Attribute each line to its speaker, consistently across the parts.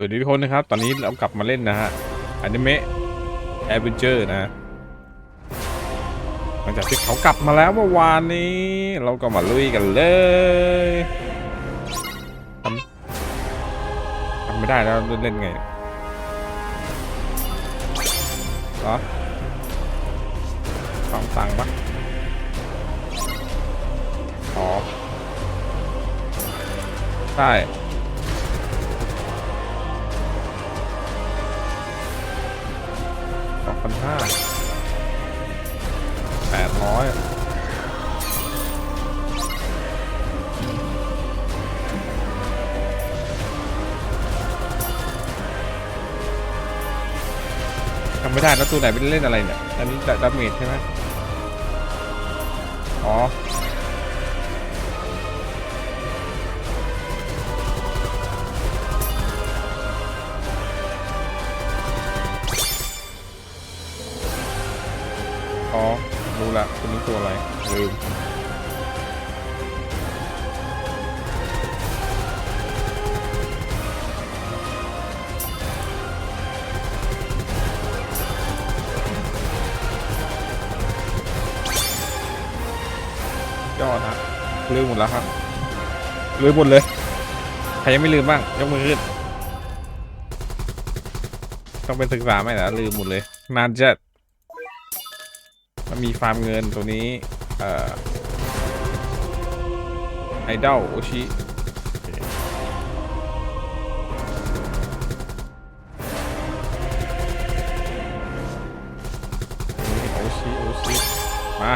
Speaker 1: สวัสดีทุกคนนะครับ ตอนนี้เรากลับมาเล่นนะฮะอนิเมะแอดเวนเจอร์นะหลังจากที่เขากลับมาแล้วเมื่อวานนี้ เราก็มาลุยกันเลยทำทำไม่ได้แล้วเล่นไงเหรอฟังตังปะอ๋อ ใช่ พันห้าแปดร้อยทำไม่ได้แล้วตัวไหนเป็นเล่นอะไรเนี่ย อันนี้ดาเมจใช่ไหมอ๋อ ลืมหมดแล้วครับลืมหมดเลยใครยังไม่ลืมบ้างยกมือขึ้นต้องเป็นศึกษาไหมนะลืมหมดเลยนานจัดมันมีฟาร์มเงินตัวนี้เอ่อไอดอลโอชิโอชิโอชิมา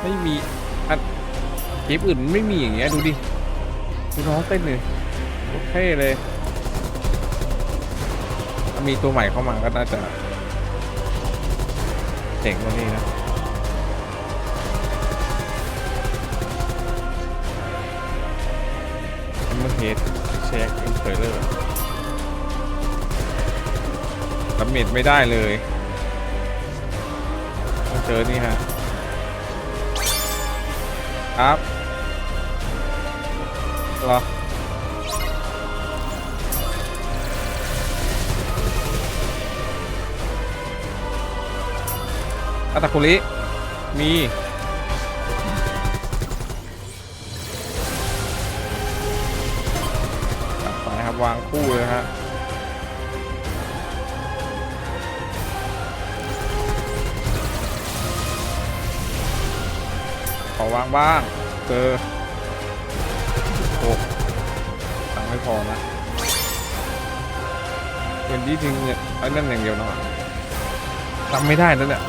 Speaker 1: ไม่มี อันเกมอื่นมันไม่มีอย่างเงี้ยดูดิดูน้องเต้นเลยโอเคเลยถ้ามีตัวใหม่เข้ามาก็น่าจะเจ๋งกว่านี้นะแอมเบอร์เฮดเช็คอินเฟอร์เลอร์ดาเมจไม่ได้เลยต้องเจอนี่ฮะครับ เหรออาตาคุริมีตัดไปครับ วางคู่เลยฮะขอวางบ้างเจอ โอตังค์ไม่พอนะเงินยี่จริงเนี่ยไอ้นั่นอย่างเดียวเนาะทำไม่ได้แล้วเนี่ย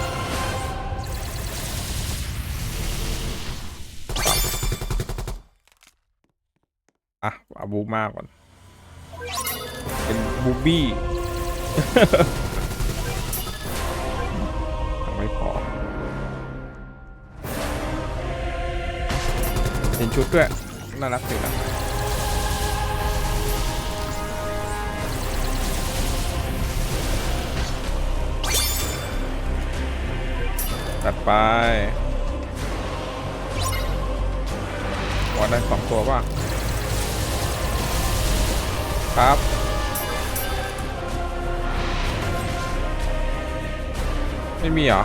Speaker 1: อะเอาบูมากก่อน เป็นบูบี้ยังไม่พอเห็นชุดด้วย น่ารักดีนะตัดไปวอได้สองตัวป่ะครับไม่มีเหรอ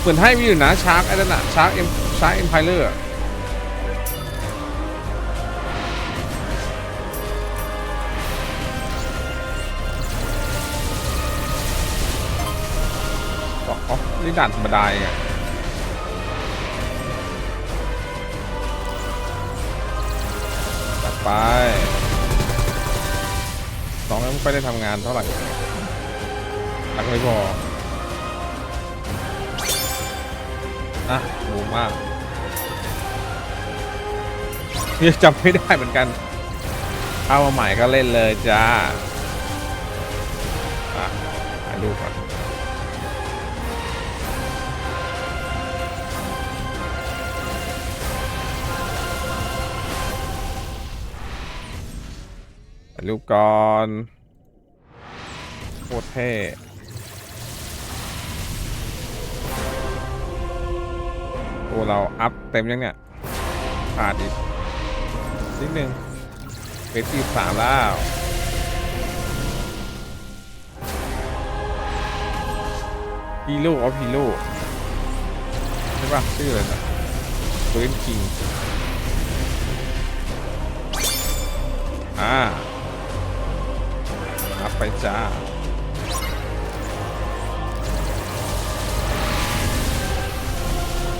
Speaker 1: เหมือนให้มีอยู่นะชาร์กไอ้นั่นอะชาร์กเอ็มชาร์กเอ็มไพเลอร์ อ๋อนี่ด่านธรรมดาเองอะตัดไปสองแล้วไม่ค่อยได้ทำงานเท่าไหร่ตักไม่พออะโหมากนี่จำไม่ได้เหมือนกันเอามาใหม่ก็เล่นเลยจ้าอะถ่ายรูก่อน รูปก่อนโคตรเท่ตัวเราอัพเต็มยังเนี่ยขาดอีกนิดนึงเวทีสามแล้วฮีโร่ออฟฮีโร่ใช่ปะชื่ออะไรนะเวนคิงอ่า ไปจ้า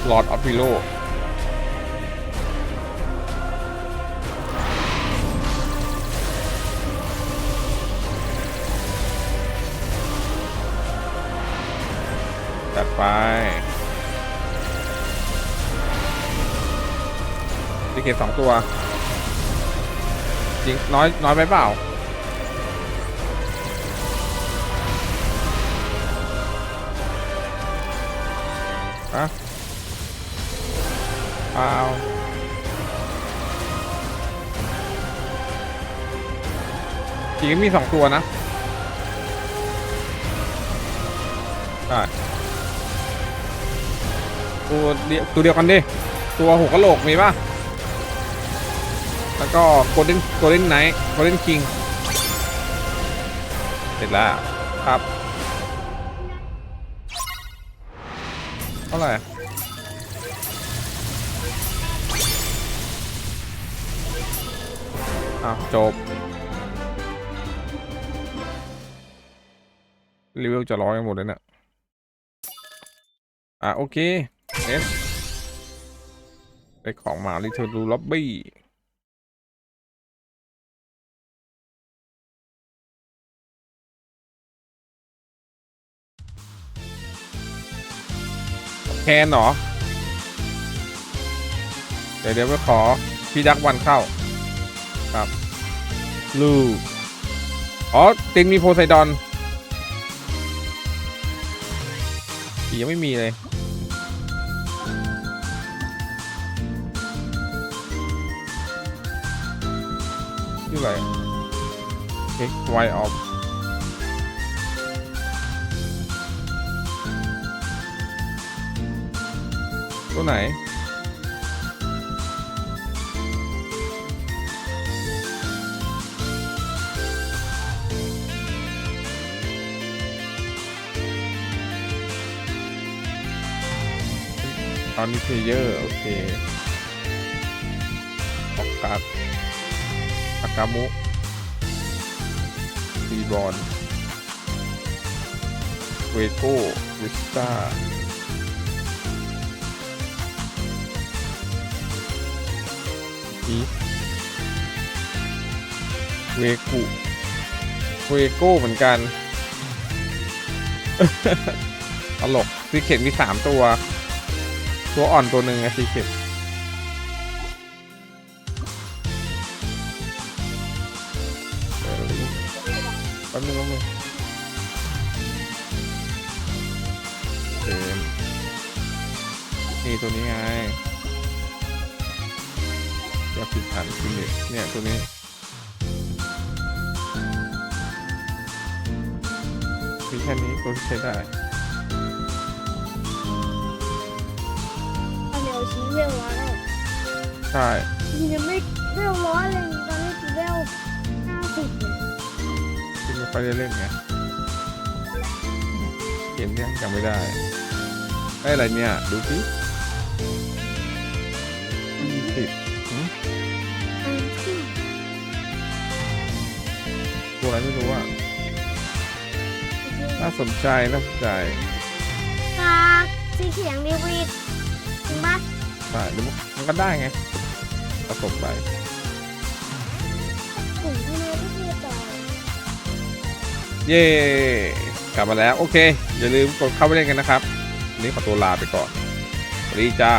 Speaker 1: หลอดออฟฮีโร่จัดไปดีเกตสองตัว จริง น้อย น้อยไปเปล่า ฮะเปล่าจริงมีสองตัวนะใช่ตัวเดียวตัวเดียวกันดิ ตัวหัวกะโหลกมีป่ะ แล้วก็โกลเด้นโกลเด้นไนท์โกลเด้นคิง เสร็จแล้วครับ ท่าไหร่อ้าวจบ รีวิวจะร้อยกันหมดเลยเนี่ยอะ โอเคเอสได้ของมาลิเทอร์ดูล็อบบี้ แคนเหรอ เดี๋ยวเดี๋ยวไปขอ พี่ดักวันเข้า ครับ ลูอ๋อตินมีโพไซดอนอียังไม่มีเลย ชื่ออะไรเอ็กไวออฟ ตัวไหน ตอนนี้เพลเยอร์ โอเคออกกาดอากามุซีบอลเวโก้วิสตา อีเวกุเวโก้เหมือนกัน ตลกซีเข็นมีสามตัว ตัวอ่อนตัวหนึ่งอะซีเข็ดเออแป๊บนึงแป๊บนึงเออนี่ตัวนี้ไง กผิดผ่านจริงดิเนี่ยตัวนี้มีแค่นี้ตัวที่ใช้ได้
Speaker 2: ตอนเดียวชี้เวลร้อยแล้ว
Speaker 1: ใช่
Speaker 2: ทียังไม่เวลร้อยเลยตอนนี้คือเวลห้าสิบเลย
Speaker 1: ที่ไม่ค่อยได้เล่นไงเกมเนี้ยจำไม่ได้ได้อะไรเนี่ย ดูสิ อะไรไม่รู้อะน่าสนใจน่าสนใจ
Speaker 2: กาสีเขียงดีวีดจริงปะ
Speaker 1: ใช่เดี๋ยวมันก็ได้ไงผสมไป
Speaker 2: กลุ่มที่นี่ก็คือต่อ
Speaker 1: เย่กลับมาแล้ว โอเค อย่าลืมกดเข้าไปเล่นกันนะครับวันนี้ขอตัวลาไปก่อนสวัสดีจ้า